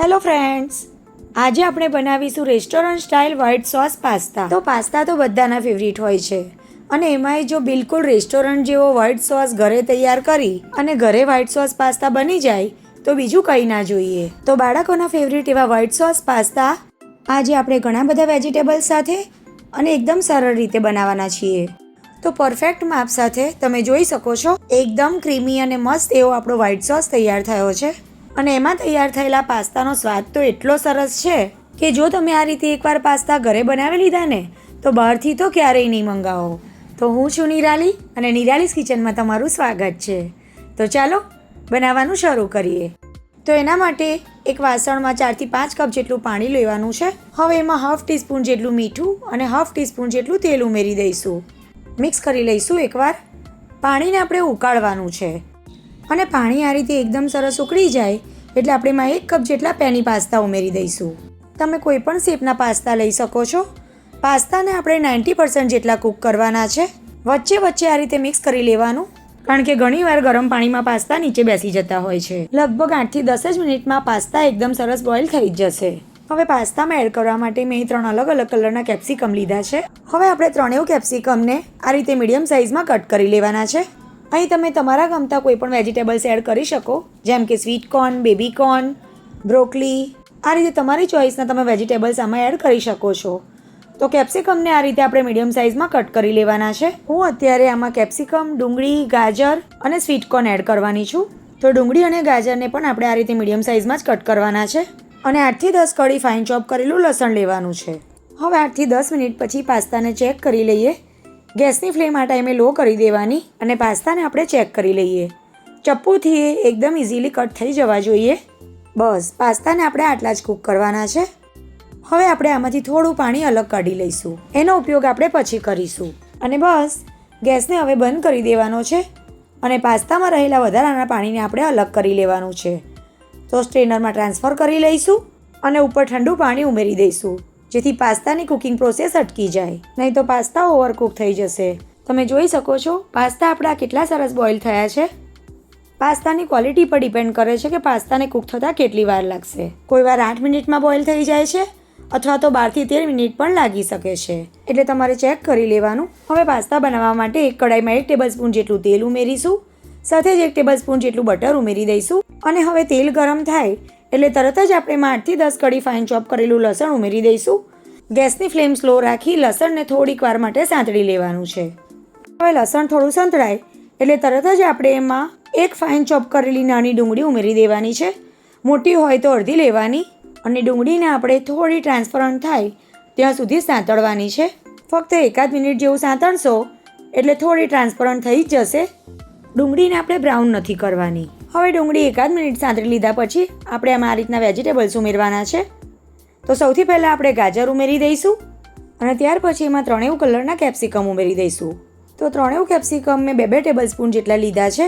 Hello friends આજે આપણે બનાવીશું restaurant style white sauce pasta તો પાસ્તા તો બધાના ફેવરિટ હોય છે. અને એમાંય જો બિલકુલ રેસ્ટોરન્ટ જેવો વ્હાઇટ સોસ ઘરે તૈયાર કરી અને ઘરે વ્હાઇટ સોસ પાસ્તા બની જાય, તો બીજું કંઈ ના જોઈએ. તો બાળકોના ફેવરિટ એવા વ્હાઇટ સોસ પાસ્તા આજે આપણે ઘણા બધા વેજીટેબલ્સ સાથે અને એકદમ સરળ રીતે બનાવવાના છીએ. તો પરફેક્ટ માપ સાથે તમે જોઈ શકો છો, એકદમ ક્રીમી અને મસ્ત એવો આપણો વ્હાઇટ સોસ તૈયાર થયો છે. અને એમાં તૈયાર થયેલા પાસ્તાનો સ્વાદ તો એટલો સરસ છે કે જો તમે આ રીતે એકવાર પાસ્તા ઘરે બનાવી લીધા ને, તો બહારથી તો ક્યારેય નહીં મંગાવો. તો હું છું નિરાલી અને નિરાલીસ કિચનમાં તમારું સ્વાગત છે. તો ચાલો, બનાવવાનું શરૂ કરીએ. તો એના માટે એક વાસણમાં ચારથી પાંચ કપ જેટલું પાણી લેવાનું છે. હવે એમાં હાફ ટીસ્પૂન જેટલું મીઠું અને હાફ ટીસ્પૂન જેટલું તેલ ઉમેરી દઈશું. મિક્સ કરી લઈશું એકવાર. પાણીને આપણે ઉકાળવાનું છે. અને પાણી આ રીતે એકદમ સરસ ઉકળી જાય, એટલે આપણે એમાં એક કપ જેટલા પેની પાસ્તા ઉમેરી દઈશું. તમે કોઈ પણ શેપના પાસ્તા લઈ શકો છો. પાસ્તાને આપણે નાઇન્ટી પર્સન્ટ જેટલા કૂક કરવાના છે. વચ્ચે વચ્ચે આ રીતે મિક્સ કરી લેવાનું, કારણ કે ઘણીવાર ગરમ પાણીમાં પાસ્તા નીચે બેસી જતા હોય છે. લગભગ આઠથી દસ જ મિનિટમાં પાસ્તા એકદમ સરસ બોઇલ થઈ જશે. હવે પાસ્તામાં એડ કરવા માટે મેં ત્રણ અલગ અલગ કલરના કેપ્સિકમ લીધા છે. હવે આપણે ત્રણેય કેપ્સિકમને આ રીતે મીડિયમ સાઇઝમાં કટ કરી લેવાના છે. અહીં તમે તમારા ગમતા કોઈ પણ વેજીટેબલ્સ એડ કરી શકો, જેમ કે sweet corn, baby corn, broccoli. આ રીતે તમારી ચોઇસના તમે વેજીટેબલ્સ આમાં એડ કરી શકો છો. તો કેપ્સિકમને આ રીતે આપણે મીડિયમ સાઇઝમાં કટ કરી લેવાના છે. હું અત્યારે આમાં કેપ્સિકમ, ડુંગળી, ગાજર અને સ્વીટ કોર્ન એડ કરવાની છું. તો ડુંગળી અને ગાજરને પણ આપણે આ રીતે મીડિયમ સાઇઝમાં જ કટ કરવાના છે. અને આઠથી દસ કળી ફાઇન ચોપ કરેલું લસણ લેવાનું છે. હવે આઠથી દસ મિનિટ પછી પાસ્તાને ચેક કરી લઈએ. ગેસની ફ્લેમ આ ટાઈમે લો કરી દેવાની અને પાસ્તાને આપણે ચેક કરી લઈએ. ચપ્પુથી એ એકદમ ઇઝીલી કટ થઈ જવા જોઈએ. બસ, પાસ્તાને આપણે આટલા જ કૂક કરવાના છે. હવે આપણે આમાંથી થોડું પાણી અલગ કાઢી લઈશું. એનો ઉપયોગ આપણે પછી કરીશું. અને બસ, ગેસને હવે બંધ કરી દેવાનો છે અને પાસ્તામાં રહેલા વધારાના પાણીને આપણે અલગ કરી લેવાનું છે. તો સ્ટ્રેનરમાં ટ્રાન્સફર કરી લઈશું અને ઉપર ઠંડુ પાણી ઉમેરી દઈશું. જેથી પાસ્તાની કુકિંગ પ્રોસેસ અટકી જાય. નહીં તો પાસ્તા ઓવરકુક થઈ જશે. તમે જોઈ શકો છો, પાસ્તા આપણા કેટલા સરસ બોઇલ થયા છે. પાસ્તાની ક્વોલિટી પર ડિપેન્ડ કરે છે કે પાસ્તાને કૂક થતાં કેટલી વાર લાગશે. કોઈ વાર આઠ મિનિટમાં બોઇલ થઈ જાય છે, અથવા તો બારથી તેર મિનિટ પણ લાગી શકે છે. એટલે તમારે ચેક કરી લેવાનું. હવે પાસ્તા બનાવવા માટે એક કડાઈમાં એક ટેબલ સ્પૂન જેટલું તેલ ઉમેરીશું. સાથે જ એક ટેબલ સ્પૂન જેટલું બટર ઉમેરી દઈશું. અને હવે તેલ ગરમ થાય એટલે તરત જ આપણે એમાં આઠથી દસ કડી ફાઇન ચોપ કરેલું લસણ ઉમેરી દઈશું. ગેસની ફ્લેમ સ્લો રાખી લસણને થોડીક વાર માટે સાંતળી લેવાનું છે. હવે લસણ થોડું સંતળાય, એટલે તરત જ આપણે એમાં એક ફાઇન ચોપ કરેલી નાની ડુંગળી ઉમેરી દેવાની છે. મોટી હોય તો અડધી લેવાની અને ડુંગળીને આપણે થોડી ટ્રાન્સપરન્ટ થાય ત્યાં સુધી સાંતળવાની છે. ફક્ત એકાદ મિનિટ જેવું સાંતળશો, એટલે થોડી ટ્રાન્સપરન્ટ થઈ જ જશે. ડુંગળીને આપણે બ્રાઉન નથી કરવાની. હવે ડુંગળી એકાદ મિનિટ સાંતળી લીધા પછી આપણે આમાં આ રીતના વેજીટેબલ્સ ઉમેરવાના છે. તો સૌથી પહેલાં આપણે ગાજર ઉમેરી દઈશું અને ત્યાર પછી એમાં ત્રણેય કલરના કેપ્સિકમ ઉમેરી દઈશું. તો ત્રણેય કેપ્સિકમ મેં બે બે ટેબલ સ્પૂન જેટલા લીધા છે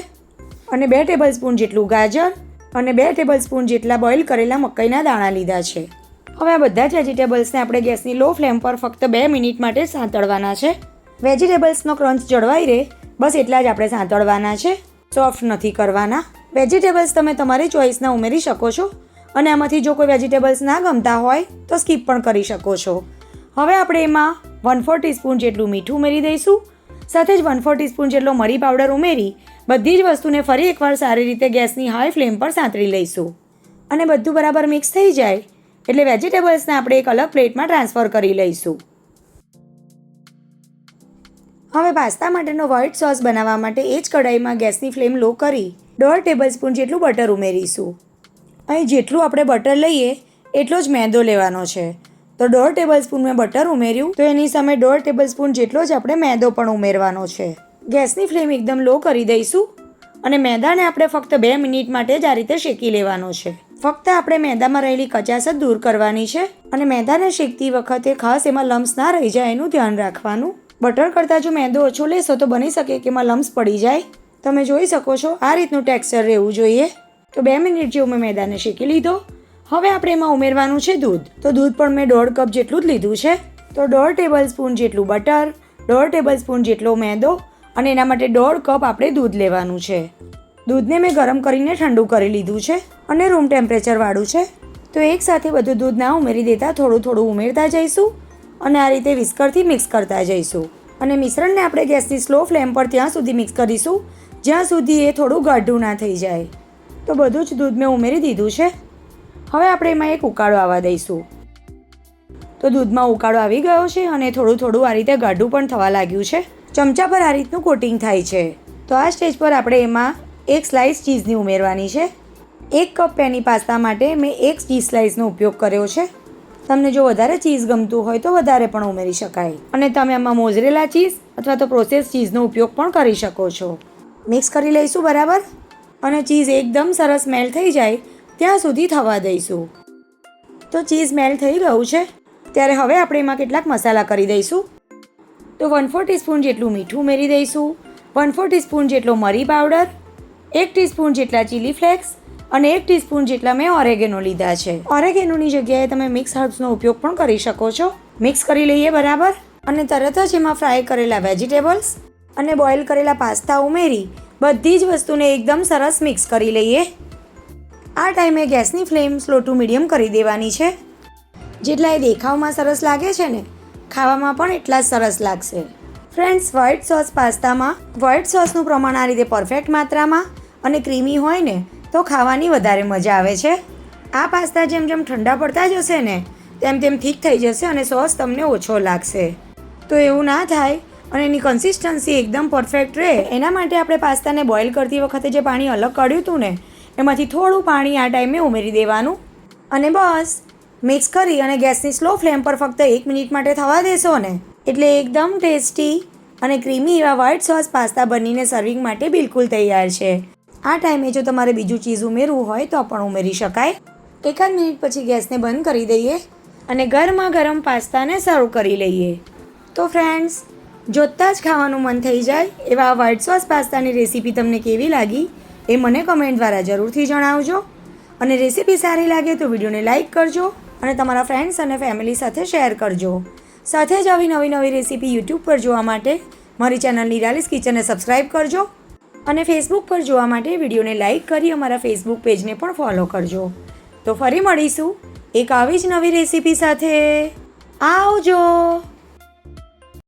અને બે ટેબલ સ્પૂન જેટલું ગાજર અને બે ટેબલ સ્પૂન જેટલા બોઇલ કરેલા મકાઈના દાણા લીધા છે. હવે આ બધા જ વેજીટેબલ્સને આપણે ગેસની લો ફ્લેમ પર ફક્ત બે મિનિટ માટે સાંતળવાના છે. વેજીટેબલ્સનો ક્રંચ જળવાઈ રહે, બસ એટલા જ આપણે સાંતળવાના છે. સોફ્ટ નથી કરવાના. વેજીટેબલ્સ તમે તમારી ચોઇસના ઉમેરી શકો છો અને આમાંથી જો કોઈ વેજીટેબલ્સ ના ગમતા હોય તો સ્કીપ પણ કરી શકો છો. હવે આપણે એમાં વન ફોર ટીસ્પૂન જેટલું મીઠું ઉમેરી દઈશું. સાથે જ વન ફોર ટીસ્પૂન જેટલો મરી પાવડર ઉમેરી બધી જ વસ્તુને ફરી એકવાર સારી રીતે ગેસની હાઈ ફ્લેમ પર સાંતળી લઈશું. અને બધું બરાબર મિક્સ થઈ જાય એટલે વેજીટેબલ્સને આપણે એક અલગ પ્લેટમાં ટ્રાન્સફર કરી લઈશું. હવે પાસ્તા માટેનો વ્હાઇટ સોસ બનાવવા માટે એ જ કઢાઈમાં ગેસની ફ્લેમ લો કરી દોઢ ટેબલ સ્પૂન જેટલું બટર ઉમેરીશું. અહીં જેટલું આપણે બટર લઈએ, એટલો જ મેદો લેવાનો છે. તો દોઢ ટેબલ સ્પૂન મેં બટર ઉમેર્યું. તો એની સામે દોઢ ટેબલ સ્પૂન જેટલો જ આપણે મેદો પણ ઉમેરવાનો છે. ગેસની ફ્લેમ એકદમ લો કરી દઈશું અને મેદાને આપણે ફક્ત બે મિનિટ માટે જ આ રીતે શેકી લેવાનો છે. ફક્ત આપણે મેદામાં રહેલી કચાશ જ દૂર કરવાની છે અને મેદાને શેકતી વખતે ખાસ એમાં લમ્સ ના રહી જાય એનું ધ્યાન રાખવાનું. બટર કરતાં જો મેંદો ઓછો લેશો તો બની શકે કે એમાં લમ્સ પડી જાય. તમે જોઈ શકો છો, આ રીતનું ટેક્સચર રહેવું જોઈએ. તો બે મિનિટ જેવું મેં મેદાને શેકી લીધો. હવે આપણે એમાં ઉમેરવાનું છે દૂધ. તો દૂધ પણ મેં દોઢ કપ જેટલું જ લીધું છે. તો દોઢ ટેબલ સ્પૂન જેટલું બટર, દોઢ ટેબલ સ્પૂન જેટલો મેદો અને એના માટે દોઢ કપ આપણે દૂધ લેવાનું છે. દૂધને મેં ગરમ કરીને ઠંડુ કરી લીધું છે અને રૂમ ટેમ્પરેચરવાળું છે. તો એકસાથે બધું દૂધ ના ઉમેરી દેતા થોડું થોડું ઉમેરતા જઈશું અને આ રીતે વિસ્કરથી મિક્સ કરતા જઈશું. અને મિશ્રણને આપણે ગેસની સ્લો ફ્લેમ પર ત્યાં સુધી મિક્સ કરીશું. જ્યાં સુધી એ થોડું ગાઢું ના થઈ જાય. તો બધું જ દૂધ મેં ઉમેરી દીધું છે. હવે આપણે એમાં એક ઉકાળો આવવા દઈશું. તો દૂધમાં ઉકાળો આવી ગયો છે અને થોડું થોડું આ રીતે ગાઢું પણ થવા લાગ્યું છે. ચમચા પર આ રીતનું કોટિંગ થાય છે. તો આ સ્ટેજ પર આપણે એમાં એક સ્લાઇસ ચીઝની ઉમેરવાની છે. એક કપ પેની પાસ્તા માટે મેં એક ચીઝ સ્લાઇસનો ઉપયોગ કર્યો છે. તમને જો વધારે ચીઝ ગમતું હોય તો વધારે પણ ઉમેરી શકાય. અને તમે આમાં મોઝરેલા ચીઝ અથવા તો પ્રોસેસ ચીઝનો ઉપયોગ પણ કરી શકો છો. મિક્સ કરી લઈશું બરાબર? અને ચીઝ એકદમ સરસ મેલ્ટ થઈ જાય, ત્યાં સુધી થવા દઈશું. તો ચીઝ મેલ્ટ થઈ ગયું છે. ત્યારે હવે આપણે એમાં કેટલાક મસાલા કરી દઈશું. તો વન ફોર ટીસ્પૂન જેટલું મીઠું ઉમેરી દઈશું. વન ફોર ટીસ્પૂન જેટલો મરી પાવડર. એક ટીસ્પૂન જેટલા ચીલી ફ્લેક્સ. અને એક ટીસ્પૂન જેટલા મેં ઓરેગેનો લીધા છે. ઓરેગેનોની જગ્યાએ તમે મિક્સ હર્બ્સનો ઉપયોગ પણ કરી શકો છો. મિક્સ કરી લઈએ બરાબર? અને તરત જ એમાં ફ્રાય કરેલા વેજીટેબલ્સ. અને બોઇલ કરેલા પાસ્તા ઉમેરી, બધી જ વસ્તુને એકદમ સરસ મિક્સ કરી લઈએ. આ ટાઈમે ગેસની ફ્લેમ સ્લો ટુ મીડિયમ કરી દેવાની છે. જેટલા એ દેખાવમાં સરસ લાગે છે ને, ખાવામાં પણ એટલા જ સરસ લાગશે. ફ્રેન્ડ્સ વ્હાઇટ સોસ પાસ્તામાં વ્હાઇટ સોસનું પ્રમાણ આ રીતે પરફેક્ટ માત્રામાં અને ક્રીમી હોય ને, તો ખાવાની વધારે મજા આવે છે. આ પાસ્તા જેમ જેમ ઠંડા પડતા જશે ને, તેમ તેમ ઠીક થઈ જશે અને સોસ તમને ઓછો લાગશે. તો એવું ના થાય અને એની કન્સિસ્ટન્સી એકદમ પરફેક્ટ રહે. એના માટે આપણે પાસ્તાને બોઇલ કરતી વખતે જે પાણી અલગ કાઢ્યું હતું ને, એમાંથી થોડું પાણી આ ટાઈમે ઉમેરી દેવાનું. અને બસ મિક્સ કરી અને ગેસની સ્લો ફ્લેમ પર ફક્ત એક મિનિટ માટે થવા દેશો ને. એટલે એકદમ ટેસ્ટી અને ક્રીમી એવા વ્હાઇટ સોસ પાસ્તા બનીને સર્વિંગ માટે બિલકુલ તૈયાર છે. આ ટાઈમે જો તમારે બીજું ચીઝ ઉમેરવું હોય તો પણ ઉમેરી શકાય. એકાદ મિનિટ પછી ગેસને બંધ કરી દઈએ અને ગરમા ગરમ પાસ્તાને સર્વ કરી લઈએ. તો ફ્રેન્ડ્સ જોતાં જ ખાવાનું મન થઈ જાય એવા વ્હાઇટ સોસ પાસ્તાની રેસીપી તમને કેવી લાગી એ મને કમેન્ટ દ્વારા જરૂરથી જણાવજો. અને રેસીપી સારી લાગે તો વિડીયોને લાઇક કરજો અને તમારા ફ્રેન્ડ્સ અને ફેમિલી સાથે શેર કરજો. સાથે જ આવી નવી નવી રેસીપી યુટ્યુબ પર જોવા માટે મારી ચેનલ નિરાલીસ કિચનને સબસ્ક્રાઈબ કરજો અને ફેસબુક પર જોવા માટે વિડીયોને લાઇક કરી અમારા ફેસબુક પેજને પણ ફોલો કરજો. તો ફરી મળીશું એક આવી જ નવી રેસીપી સાથે. આવજો!